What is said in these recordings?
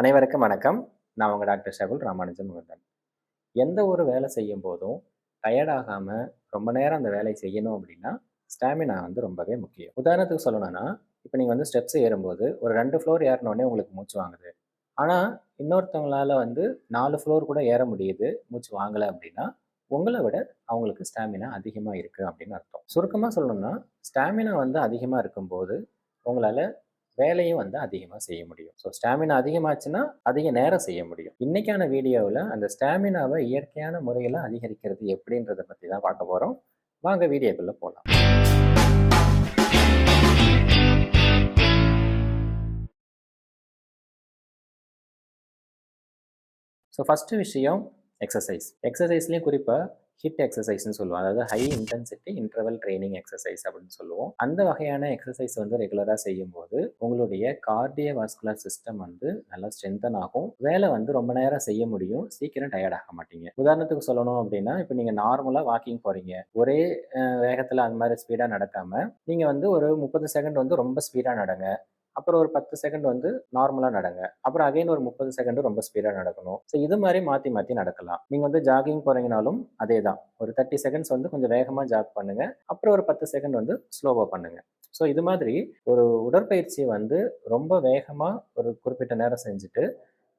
அனைவருக்கும் வணக்கம். நான் உங்கள் டாக்டர் ஷகுல் ராமானுஜம் முகந்தன். எந்த ஒரு வேலை செய்யும் போதும் டயர்டாகாமல் ரொம்ப நேரம் அந்த வேலையை செய்யணும் அப்படின்னா ஸ்டாமினா வந்து ரொம்பவே முக்கியம். உதாரணத்துக்கு சொல்லணும்னா இப்போ நீங்கள் வந்து ஸ்டெப்ஸ் ஏறும்போது ஒரு ரெண்டு ஃப்ளோர் ஏறினோடனே உங்களுக்கு மூச்சு வாங்குது. ஆனால் இன்னொருத்தவங்களால வந்து நாலு ஃப்ளோர் கூட ஏற முடியுது மூச்சு வாங்கலை அப்படின்னா உங்களை விட அவங்களுக்கு ஸ்டாமினா அதிகமாக இருக்குது அப்படின்னு அர்த்தம். சுருக்கமாக சொல்லணும்னா ஸ்டாமினா வந்து அதிகமாக இருக்கும்போது உங்களால் வேலையும் வந்து அதிகமாக செய்ய முடியும். ஸோ ஸ்டாமினா அதிகமாச்சுன்னா அதிக நேரம் செய்ய முடியும். இன்னைக்கான வீடியோவில் அந்த ஸ்டாமினாவை இயற்கையான முறையில் அதிகரிக்கிறது எப்படின்றத பற்றி தான் பார்க்க போகிறோம் வாங்க வீடியோக்குள்ளே போகலாம் ஸோ ஃபஸ்ட்டு விஷயம் எக்ஸசைஸ் எக்ஸசைஸ்லேயும் குறிப்பாக ஹிட் எக்ஸசைஸ்னு சொல்லுவோம். அதாவது high intensity interval training exercise அப்படின்னு சொல்லுவோம். அந்த வகையான எக்ஸசைஸ் வந்து ரெகுலராக செய்யும்போது உங்களுடைய கார்டிய வாஸ்குலர் சிஸ்டம் வந்து நல்லா ஸ்ட்ரென்தன் ஆகும். வேலை வந்து ரொம்ப நேரம் செய்ய முடியும். சீக்கிரம் டயர்ட் ஆக மாட்டீங்க. உதாரணத்துக்கு சொல்லணும் அப்படின்னா இப்போ நீங்கள் நார்மலாக வாக்கிங் போகிறீங்க ஒரே வேகத்தில் அந்த மாதிரி ஸ்பீடாக நடக்காமல் நீங்கள் வந்து ஒரு முப்பது செகண்ட் வந்து ரொம்ப ஸ்பீடாக நடங்க. அப்புறம் ஒரு பத்து செகண்ட் வந்து நார்மலாக நடங்க. அப்புறம் அகைன் ஒரு முப்பது செகண்ட் ரொம்ப ஸ்பீடாக நடக்கணும். ஸோ இது மாதிரி மாற்றி மாற்றி நடக்கலாம். நீங்கள் வந்து ஜாகிங் போகிறீங்கனாலும் அதே தான் ஒரு தேர்ட்டி செகண்ட்ஸ் வந்து கொஞ்சம் வேகமாக ஜாக் பண்ணுங்க. அப்புறம் ஒரு பத்து செகண்ட் வந்து ஸ்லோவாக பண்ணுங்க. ஸோ இது மாதிரி ஒரு உடற்பயிற்சியை வந்து ரொம்ப வேகமாக ஒரு குறிப்பிட்ட நேரம் செஞ்சுட்டு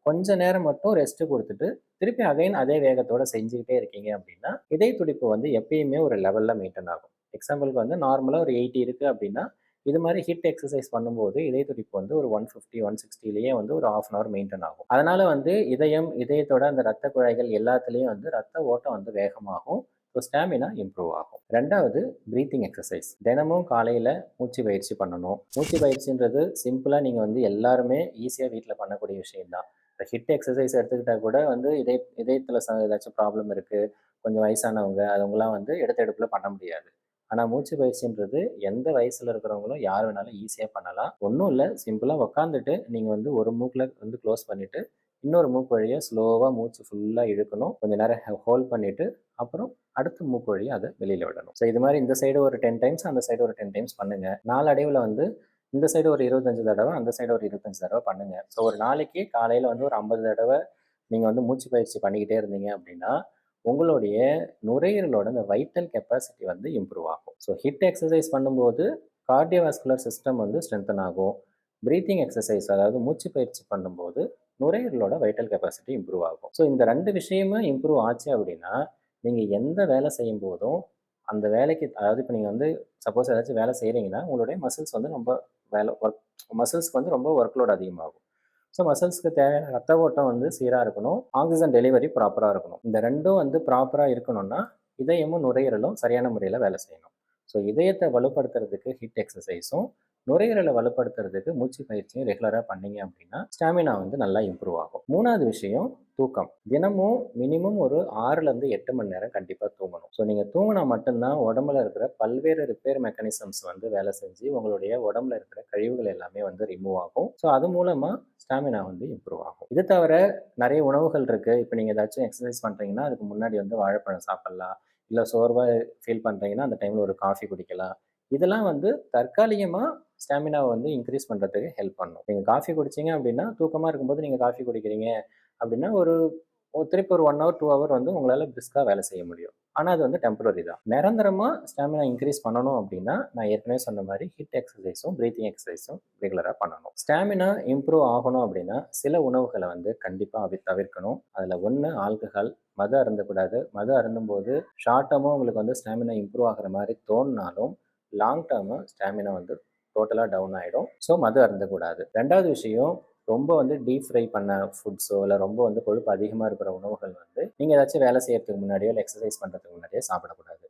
கொஞ்ச நேரம் மட்டும் ரெஸ்ட்டு கொடுத்துட்டு திருப்பி அகைன் அதே வேகத்தோட செஞ்சுக்கிட்டே இருக்கீங்க அப்படின்னா இதய துடிப்பு வந்து எப்பயுமே ஒரு லெவலில் மெயின்டைன் ஆகும். எக்ஸாம்பிளுக்கு வந்து நார்மலாக ஒரு எயிட்டி இருக்குது அப்படின்னா இது மாதிரி ஹிட் எக்ஸசைஸ் பண்ணும்போது இதய துடிப்பு வந்து ஒரு ஒன் ஃபிஃப்டி ஒன் சிக்ஸ்டிலேயே வந்து ஒரு ஆஃப் அன் ஹவர் மெயின்டைன் ஆகும். அதனால வந்து இதயம் இதயத்தோட அந்த ரத்த குழாய்கள் எல்லாத்துலேயும் வந்து ரத்த ஓட்டம் வந்து வேகமாகும். ஸோ ஸ்டாமினா இம்ப்ரூவ் ஆகும். ரெண்டாவது ப்ரீத்திங் எக்ஸசைஸ் தினமும் காலையில் மூச்சு பயிற்சி பண்ணணும். மூச்சு பயிற்சின்றது சிம்பிளாக நீங்கள் வந்து எல்லாருமே ஈஸியாக வீட்டில் பண்ணக்கூடிய விஷயம்தான். இப்போ ஹிட் எக்ஸசைஸ் எடுத்துக்கிட்டால் கூட வந்து இதய இதயத்தில் ஏதாச்சும் ப்ராப்ளம் இருக்குது கொஞ்சம் வயசானவங்க அவங்களாம் வந்து எடுத்த எடுப்பில் பண்ண முடியாது. ஆனால் மூச்சு பயிற்சின்றது எந்த வயசில் இருக்கிறவங்களும் யார் வேணாலும் ஈஸியாக பண்ணலாம். ஒன்றும் இல்லை. சிம்பிளாக உக்காந்துட்டு நீங்கள் வந்து ஒரு மூக்கில் வந்து க்ளோஸ் பண்ணிவிட்டு இன்னொரு மூக்கு வழியை ஸ்லோவாக மூச்சு ஃபுல்லாக இழுக்கணும். கொஞ்சம் நேரம் ஹோல்ட் பண்ணிவிட்டு அப்புறம் அடுத்த மூக்கு வழியை அதை வெளியில் விடணும். ஸோ இது மாதிரி இந்த சைடு ஒரு டென் டைம்ஸ் அந்த சைடு ஒரு டென் டைம்ஸ் பண்ணுங்கள் நாளடைவில் வந்து இந்த சைடு ஒரு இருபத்தஞ்சு தடவை அந்த சைடு ஒரு இருபத்தஞ்சு தடவை பண்ணுங்கள் ஸோ ஒரு நாளைக்கு காலையில் வந்து ஒரு ஐம்பது தடவை நீங்கள் வந்து மூச்சு பயிற்சி பண்ணிக்கிட்டே இருந்தீங்க அப்படின்னா உங்களுடைய நுரையீரலோட அந்த வைட்டல் கெப்பாசிட்டி வந்து இம்ப்ரூவ் ஆகும். ஸோ ஹிட் எக்ஸசைஸ் பண்ணும்போது கார்டியோவாஸ்குலர் சிஸ்டம் வந்து ஸ்ட்ரென்தன் ஆகும். ப்ரீத்திங் எக்ஸசைஸ் அதாவது மூச்சு பயிற்சி பண்ணும்போது நுரையீரலோட வைட்டல் கெப்பாசிட்டி இம்ப்ரூவ் ஆகும். ஸோ இந்த ரெண்டு விஷயமும் இம்ப்ரூவ் ஆச்சு அப்படின்னா நீங்கள் எந்த வேலை செய்யும் போதும் அந்த வேலைக்கு அதாவது இப்போ நீங்கள் வந்து சப்போஸ் ஏதாச்சும் வேலை செய்கிறீங்கன்னா உங்களுடைய மசில்ஸ் வந்து ரொம்ப வேலை ஒர்க் மசில்ஸ்க்கு வந்து ரொம்ப ஒர்க் லோட் அதிகமாகும். ஸோ மசில்ஸ்க்கு தேவையான ரத்த ஓட்டம் வந்து சீராக இருக்கணும். ஆக்சிஜன் டெலிவரி ப்ராப்பராக இருக்கணும். இந்த ரெண்டும் வந்து ப்ராப்பராக இருக்கணும்னா இதயமும் நுரையீரலும் சரியான முறையில் வேலை செய்யணும். ஸோ இதயத்தை வலுப்படுத்துறதுக்கு ஹிட் எக்ஸசைஸும் நுரையீரலை வலுப்படுத்துறதுக்கு மூச்சு பயிற்சியும் ரெகுலராக பண்ணீங்க அப்படின்னா ஸ்டாமினா வந்து நல்லா இம்ப்ரூவ் ஆகும். மூணாவது விஷயம் தூக்கம். தினமும் மினிமம் ஒரு ஆறுலேருந்து எட்டு மணி நேரம் கண்டிப்பாக தூங்கணும். ஸோ நீங்கள் தூங்கினா மட்டும்தான் உடம்புல இருக்கிற பல்வேறு ரிப்பேர் மெக்கானிசம்ஸ் வந்து வேலை செஞ்சு உங்களுடைய உடம்புல இருக்கிற கழிவுகள் எல்லாமே வந்து ரிமூவ் ஆகும். ஸோ அது மூலமாக ஸ்டாமினா வந்து இம்ப்ரூவ் ஆகும். இது தவிர நிறைய உணவுகள் இருக்குது இப்போ நீங்கள் ஏதாச்சும் எக்ஸசைஸ் பண்ணுறீங்கன்னா அதுக்கு முன்னாடி வந்து வாழைப்பழம் சாப்பிட்லாம். இல்லை சோர்வாக ஃபீல் பண்ணுறீங்கன்னா அந்த டைமில் ஒரு காஃபி குடிக்கலாம். இதெல்லாம் வந்து தற்காலிகமாக ஸ்டாமினாவை வந்து இன்க்ரீஸ் பண்ணுறதுக்கு ஹெல்ப் பண்ணும். நீங்கள் காஃபி குடிச்சிங்க அப்படின்னா தூக்கமாக இருக்கும்போது நீங்கள் காஃபி குடிக்கிறீங்க அப்படின்னா ஒரு திருப்பி ஒரு ஒன் ஹவர் டூ ஹவர் வந்து உங்களால் பிரிஸ்காக வேலை செய்ய முடியும். ஆனால் அது வந்து டெம்பரரி தான். நிரந்தரமாக ஸ்டாமினா இன்க்ரீஸ் பண்ணணும் அப்படின்னா நான் ஏற்கனவே சொன்ன மாதிரி ஹிட் எக்ஸசைஸும் ப்ரீத்திங் எக்ஸசைஸும் ரெகுலராக பண்ணணும். ஸ்டாமினா இம்ப்ரூவ் ஆகணும் அப்படின்னா சில உணவுகளை வந்து கண்டிப்பாக அவை தவிர்க்கணும். அதில் ஒன்று ஆல்கஹால் மது அருந்தக்கூடாது. மது அருந்தும்போது ஷார்ட் டேர்மாக உங்களுக்கு வந்து ஸ்டாமினா இம்ப்ரூவ் ஆகிற மாதிரி தோணினாலும் லாங் டேர்மு ஸ்டாமினா வந்து டோட்டலாக டவுன் ஆகிடும் ஸோ மது அருந்தக்கூடாது. ரெண்டாவது விஷயம் ரொம்ப வந்து டீப் ஃப்ரை பண்ண ஃபுட்ஸோ இல்லை ரொம்ப வந்து கொழுப்பு அதிகமாக இருக்கிற உணவுகள் வந்து நீங்கள் ஏதாச்சும் வேலை செய்யறதுக்கு முன்னாடியோ இல்லை எக்ஸசைஸ் பண்ணுறதுக்கு முன்னாடியோ சாப்பிடக்கூடாது.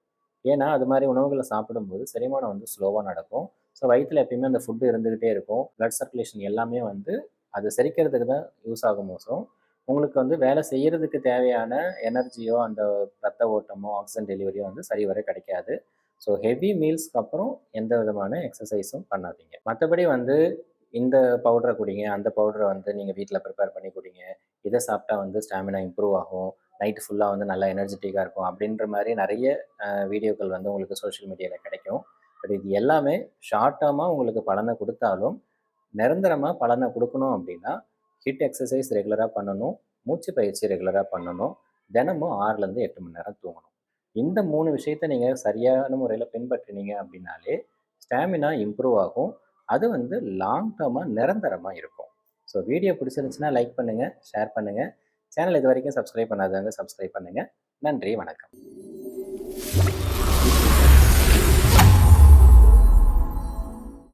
ஏன்னா அது மாதிரி உணவுகளை சாப்பிடும்போது செரிமானம் வந்து ஸ்லோவாக நடக்கும். ஸோ வயிற்றில் எப்பயுமே அந்த ஃபுட்டு இருந்துக்கிட்டே இருக்கும். பிளட் சர்க்குலேஷன் எல்லாமே வந்து அது செரிக்கிறதுக்கு தான் யூஸ் ஆகும் மோசம். உங்களுக்கு வந்து வேலை செய்கிறதுக்கு தேவையான எனர்ஜியோ அந்த ரத்த ஓட்டமோ ஆக்சிஜன் டெலிவரியோ வந்து சரிவர கிடைக்காது. ஸோ ஹெவி மீல்ஸ்க்கு அப்புறம் எந்த விதமான எக்ஸசைஸும் பண்ணாதீங்க. மற்றபடி வந்து இந்த பவுடரை குடிங்க அந்த பவுடரை வந்து நீங்கள் வீட்டில் ப்ரிப்பேர் பண்ணி குடிங்க. இதை சாப்பிட்டா வந்து ஸ்டாமினா இம்ப்ரூவ் ஆகும். நைட்டு ஃபுல்லாக வந்து நல்லா எனர்ஜெட்டிக்காக இருக்கும். அப்படின்ற மாதிரி நிறைய வீடியோக்கள் வந்து உங்களுக்கு சோஷியல் மீடியாவில் கிடைக்கும். பட் இது எல்லாமே ஷார்ட் டேர்மாக உங்களுக்கு பலனை கொடுத்தாலும் நிரந்தரமாக பலனை கொடுக்கணும் அப்படின்னா ஹிட் எக்ஸசைஸ் ரெகுலராக பண்ணணும். மூச்சு பயிற்சி ரெகுலராக பண்ணணும். தினமும் ஆறுலேருந்து எட்டு மணி நேரம் தூங்கணும். இந்த மூணு விஷயத்த நீங்கள் சரியான முறையில் பின்பற்றினீங்க அப்படின்னாலே ஸ்டாமினா இம்ப்ரூவ் ஆகும். அது வந்து லாங் டேர்மாக நிரந்தரமாக இருக்கும். ஸோ வீடியோ பிடிச்சிருந்துச்சுன்னா லைக் பண்ணுங்கள் ஷேர் பண்ணுங்கள் சேனல் இது வரைக்கும் சப்ஸ்கிரைப் பண்ணாதவங்க சப்ஸ்கிரைப் பண்ணுங்கள் நன்றி வணக்கம்.